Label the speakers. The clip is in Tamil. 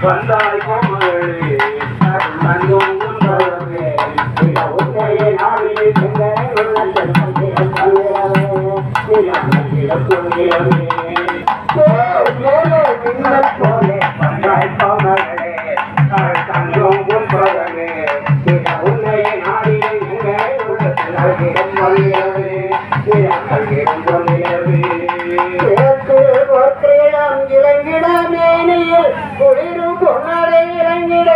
Speaker 1: வந்தாய் கோமகளே அருள் தங்கும் உண்பவரே இந்த உண்மையை உள்ளத்தில் போலே வந்தாய் கோமகளே உள்ளத்தில் குளிரும் பொன்னடை இறங்கிட